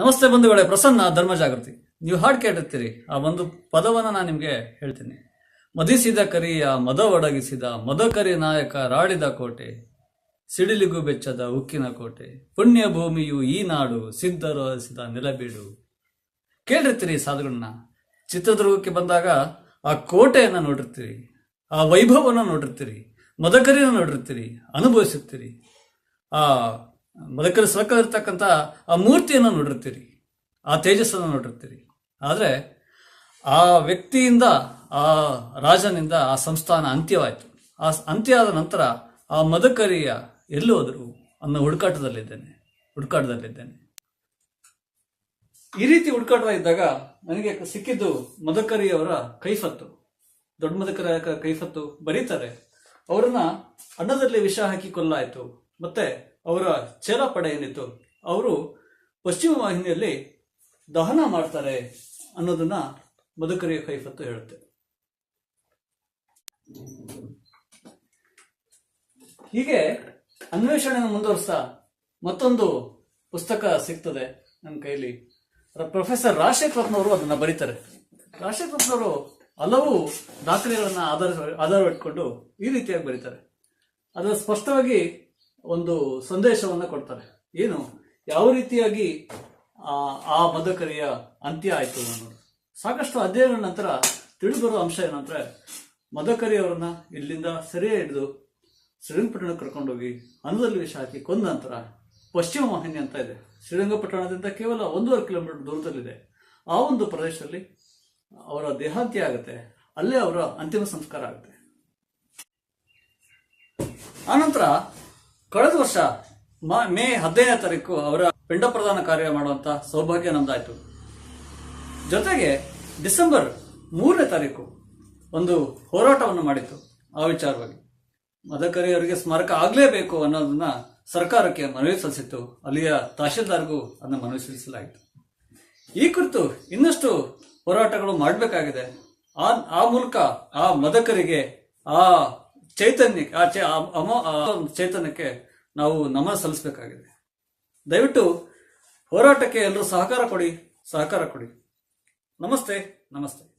ನಮಸ್ತೆ ಬಂಧುಗಳೇ, ಪ್ರಸನ್ನ ಧರ್ಮ ಜಾಗೃತಿ. ನೀವು ಹಾಡು ಕೇಳಿರ್ತೀರಿ, ಆ ಒಂದು ಪದವನ್ನು ನಾನು ನಿಮಗೆ ಹೇಳ್ತೀನಿ. ಮದಿಸಿದ ಕರಿಯ ಮದ ಒಡಗಿಸಿದ ಮದಕರಿ ನಾಯಕ ರಾಡಿದ ಕೋಟೆ, ಸಿಡಿಲಿಗೂ ಬೆಚ್ಚದ ಉಕ್ಕಿನ ಕೋಟೆ, ಪುಣ್ಯ ಭೂಮಿಯು ಈ ನಾಡು, ಸಿದ್ಧರು ಹಸಿದ ನೆಲಬೀಡು. ಕೇಳಿರ್ತೀರಿ ಸಾಧುಗಳನ್ನ. ಚಿತ್ರದುರ್ಗಕ್ಕೆ ಬಂದಾಗ ಆ ಕೋಟೆಯನ್ನ ನೋಡಿರ್ತೀರಿ, ಆ ವೈಭವನ ನೋಡಿರ್ತೀರಿ ಮದಕರಿನ ನೋಡಿರ್ತೀರಿ ಅನುಭವಿಸುತ್ತೀರಿ ಆ ಮದಕರಿ ಇರ್ತಕ್ಕಂಥ ಆ ಮೂರ್ತಿಯನ್ನು ನೋಡಿರ್ತೀರಿ, ಆ ತೇಜಸ್ಸನ್ನು ನೋಡಿರ್ತೀರಿ. ಆದರೆ ಆ ವ್ಯಕ್ತಿಯಿಂದ, ಆ ರಾಜನಿಂದ ಆ ಸಂಸ್ಥಾನ ಅಂತ್ಯವಾಯಿತು. ಆ ಅಂತ್ಯ ಆದ ನಂತರ ಆ ಮದಕರಿಯ ಎಲ್ಲಿ ಹೋದರು ಅನ್ನೋ ಹುಡುಕಾಟದಲ್ಲಿದ್ದೇನೆ ಹುಡುಕಾಟದಲ್ಲಿದ್ದೇನೆ. ಈ ರೀತಿ ಹುಡುಕಾಟ ಇದ್ದಾಗ ನನಗೆ ಸಿಕ್ಕಿದ್ದು ಮದಕರಿಯವರ ಕೈಫತ್ತು. ದೊಡ್ಡ ಮದಕರ ಕೈಫತ್ತು? ಬರೀತಾರೆ. ಅವರನ್ನ ಅನ್ನದಲ್ಲಿ ವಿಷ ಹಾಕಿ ಕೊಲ್ಲಾಯಿತು. ಮತ್ತೆ ಅವರ ಚೇಲ ಪಡೆ ಏನಿತ್ತು? ಅವರು ಪಶ್ಚಿಮ ವಾಹಿನಿಯಲ್ಲಿ ದಹನ ಮಾಡ್ತಾರೆ ಅನ್ನೋದನ್ನ ಮಧುಕರಿಯ ಕೈಫತ್ತು ಹೇಳುತ್ತೆ. ಹೀಗೆ ಅನ್ವೇಷಣೆಯನ್ನು ಮುಂದುವರಿಸ್ತಾ ಮತ್ತೊಂದು ಪುಸ್ತಕ ಸಿಗ್ತದೆ ನನ್ನ ಕೈಲಿ. ಪ್ರೊಫೆಸರ್ ರಾಜಶೇಖರಪ್ಪನವರು ಅದನ್ನ ಬರೀತಾರೆ. ರಾಜಶೇಖರಪ್ಪನವರು ಹಲವು ದಾಖಲೆಗಳನ್ನ ಆಧಾರ ಆಧಾರವಿಟ್ಕೊಂಡು ಈ ರೀತಿಯಾಗಿ ಬರೀತಾರೆ. ಅದರ ಸ್ಪಷ್ಟವಾಗಿ ಒಂದು ಸಂದೇಶವನ್ನು ಕೊಡ್ತಾರೆ. ಏನು? ಯಾವ ರೀತಿಯಾಗಿ ಆ ಮದಕರಿಯ ಅಂತ್ಯ ಆಯಿತು ಅನ್ನೋದು. ಸಾಕಷ್ಟು ಅಧ್ಯಯನ ನಂತರ ತಿಳಿದುಬರೋ ಅಂಶ ಏನಂದ್ರೆ ಮದಕರಿಯವರನ್ನ ಇಲ್ಲಿಂದ ಸೆರೆ ಹಿಡಿದು ಶ್ರೀರಂಗಪಟ್ಟಣ ಕರ್ಕೊಂಡೋಗಿ ಅನ್ನದಲ್ಲಿ ವಿಷ ಹಾಕಿ ಕೊಂದ ನಂತರ ಪಶ್ಚಿಮ ವಾಹಿನಿ ಅಂತ ಇದೆ. ಶ್ರೀರಂಗಪಟ್ಟಣದಿಂದ ಕೇವಲ ಒಂದೂವರೆ ಕಿಲೋಮೀಟರ್ ದೂರದಲ್ಲಿದೆ. ಆ ಒಂದು ಪ್ರದೇಶದಲ್ಲಿ ಅವರ ದೇಹಾಂತ್ಯ ಆಗುತ್ತೆ. ಅಲ್ಲೇ ಅವರ ಅಂತಿಮ ಸಂಸ್ಕಾರ ಆಗುತ್ತೆ. ಆನಂತರ ಕಳೆದ ವರ್ಷ ಮ- ಹದಿನೈದನೇ ತಾರೀಕು ಅವರ ಪಿಂಡ ಪ್ರದಾನ ಕಾರ್ಯ ಮಾಡುವಂತ ಸೌಭಾಗ್ಯ ನಮ್ದಾಯಿತು. ಜೊತೆಗೆ ಡಿಸೆಂಬರ್ ಮೂರನೇ ತಾರೀಕು ಒಂದು ಹೋರಾಟವನ್ನು ಮಾಡಿತ್ತು, ಆ ವಿಚಾರವಾಗಿ. ಮದಕರಿ ಅವರಿಗೆ ಸ್ಮಾರಕ ಆಗಲೇಬೇಕು ಅನ್ನೋದನ್ನ ಸರ್ಕಾರಕ್ಕೆ ಮನವಿ ಸಲ್ಲಿಸಿತ್ತು, ಅಲ್ಲಿಯ ತಹಶೀಲ್ದಾರ್ಗೂ ಅದನ್ನ ಮನವಿ ಸಲ್ಲಿಸಲಾಯಿತು. ಈ ಕುರಿತು ಇನ್ನಷ್ಟು ಹೋರಾಟಗಳು ಮಾಡಬೇಕಾಗಿದೆ. ಆ ಆ ಮೂಲಕ ಆ ಮದಕರಿಗೆ ಆ ಚೈತನ್ಯಕ್ಕೆ ಆ ಅಮೋ- ಚೈತನ್ಯಕ್ಕೆ ನಾವು ನಮನ ಸಲ್ಲಿಸಬೇಕಾಗಿದೆ. ದಯವಿಟ್ಟು ಹೋರಾಟಕ್ಕೆ ಎಲ್ಲರೂ ಸಹಕಾರ ಕೊಡಿ ಸಹಕಾರ ಕೊಡಿ. ನಮಸ್ತೆ ನಮಸ್ತೆ.